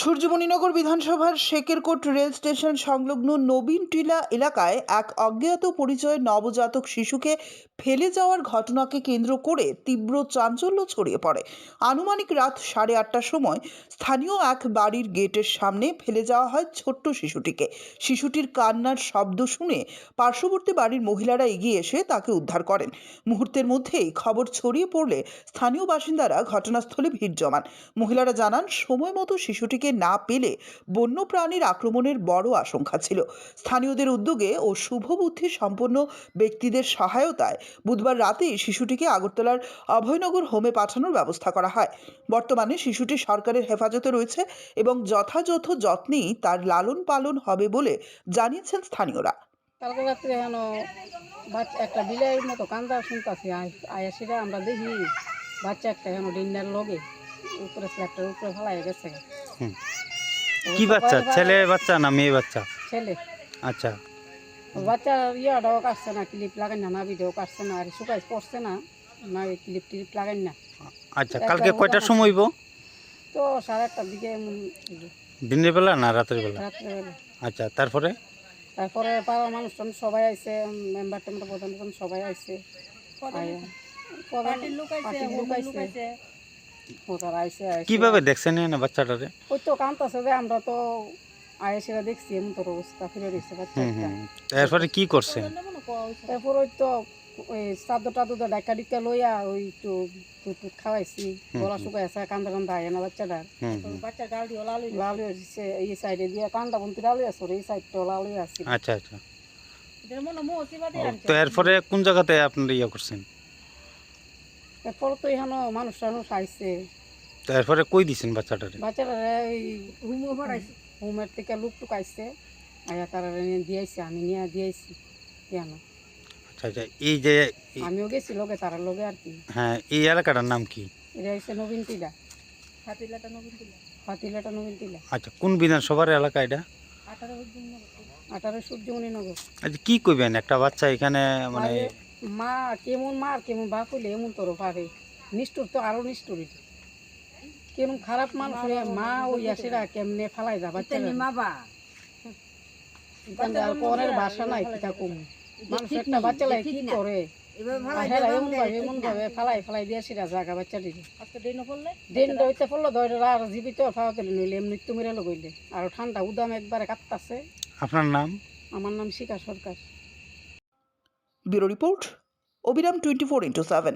সূর্যমণিনগর বিধানসভার Shekerkot rail station সংলগ্ন নবীন টিলা এলাকায় এক অজ্ঞাত পরিচয় নবজাতক শিশুকে ফেলে যাওয়ার ঘটনাকে কেন্দ্র করে তীব্র চাঞ্চল্য ছড়িয়ে পড়ে। আনুমানিক রাত সাড়ে আটটার সময় স্থানীয় এক বাড়ির গেটের সামনে ফেলে যাওয়া হয় ছোট্ট শিশুটিকে। শিশুটির কান্নার শব্দ শুনে পার্শ্ববর্তী বাড়ির মহিলারা এগিয়ে এসে তাকে উদ্ধার করেন। মুহূর্তের মধ্যেই খবর ছড়িয়ে পড়লে স্থানীয় বাসিন্দারা ঘটনাস্থলে ভিড় জমান। মহিলারা জানান, সময় মতো শিশুটিকে না পেলে বন্য প্রাণীর আক্রমণের বড় আশঙ্কা ছিল। স্থানীয়দের উদ্যোগে ও শুভবুদ্ধি সম্পন্ন ব্যক্তিদের সহায়তায় বুধবার রাতেই শিশুটিকে আগরতলার অভয়নগর হোমে পাঠানোর ব্যবস্থা করা হয়। বর্তমানে শিশুটি সরকারের হেফাজতে রয়েছে এবং যথাযথ যত্নেই তার লালন পালন হবে বলে জানিয়েছেন স্থানীয়রা। কালকে রাত্রে হেন বাচ্চা, একটা বিলের মতো কান্দা শুনতেছি, আয়া সেটা আমরা দেখি বাচ্চা একটা হেন ডিন্নার লগে, উপরে স্ল্যাপটার উপরে ফেলাই গেছে। কি বাচ্চা? ছেলে বাচ্চা না মেয়ে বাচ্চা? ছেলে। আচ্ছা। তো বাচ্চার ইয়াটাও কাটছে না ক্লিপ লাগাই না নাবিটাও কাটছে না আর শুকাই পড়ছে না না ক্লিপ টিলিপ লাগাই না। আচ্ছা কালকে কয়টার সময় হইব? তো সাড়ে আটটার দিকে দিনের বেলা না রাতের বেলা? আচ্ছা তারপরে? তারপরে পাড়ার মানুষজন সবাই আইছে মেম্বার টেম্বার প্রধান প্রধান সবাই আইছে। পার্টির লোক আইছে। কীভাবে দেখছেন না বাচ্চাটারে? ওই তো কামতাছে যে আমরা তো আয়েসেরা দেখছি এমন তোর অবস্থা ফিরে দিচ্ছে বাচ্চাটা। হুম তারপরে কি করছে তারপর ওই তো ওই চাদর টাদর ডাকা ডিকা লইয়া ওই একটু দুধ টুধ খাওয়াইছি গলা শুকাই আছে কান্দা কান্দা আয় না বাচ্চাটার। বাচ্চা গাল দিয়ে লালুই লালুই হচ্ছে এই সাইডে দিয়ে কান্দা বন্তি লালুই আছে এই সাইডটা লালুই আছে। আচ্ছা আচ্ছা। তো এরপরে কোন জায়গাতে আপনারা ইয়ে করছেন? এরপর তো এখানে মানুষ টানুষ আইছে। তো এরপরে কই দিছেন বাচ্চাটারে? বাচ্চারা ওই হোমের থেকে লুক টুক আইছে। আয়া তারা নিয়ে দিয়েছে আমি নিয়ে দিয়েছি কেন? আচ্ছা আচ্ছা এই যে আমিও গেছি লগে তার লগে আর কি। হ্যাঁ এই এলাকাটার নাম কি? এটা হচ্ছে নবীন টিলা। হাতিলাটা নবীন টিলা। হাতিলাটা নবীন টিলা। আচ্ছা কোন বিধানসভার এলাকা এটা? আঠারো সূর্যমণি নগর। আচ্ছা কি কইবেন? একটা বাচ্চা এখানে মানে মা কেমন মা আর কেমন বাপ হইলে এমন তোর পারে নিষ্ঠুর তো আরও নিষ্ঠুর। কেমন খারাপ মানুষ হয়ে মা ওই আসেরা কেমনে ফালাই যা বাচ্চা পরের বাসা নাই কিতা কম? মানুষ একটা বাচ্চা লাগে কি করে? এমন ভাবে এমন ভাবে ফালাই ফালাই দিয়ে সেটা জাগা বাচ্চাটি দিন দইতে পড়ল ধরে আর জীবিত ফাওয়াতে নইলে এমনি তো লগইলে আর ঠান্ডা উদাম একবারে কাঁপতাছে। আপনার নাম? আমার নাম Shika Sarkar. Bureau report Abiram twenty four into seven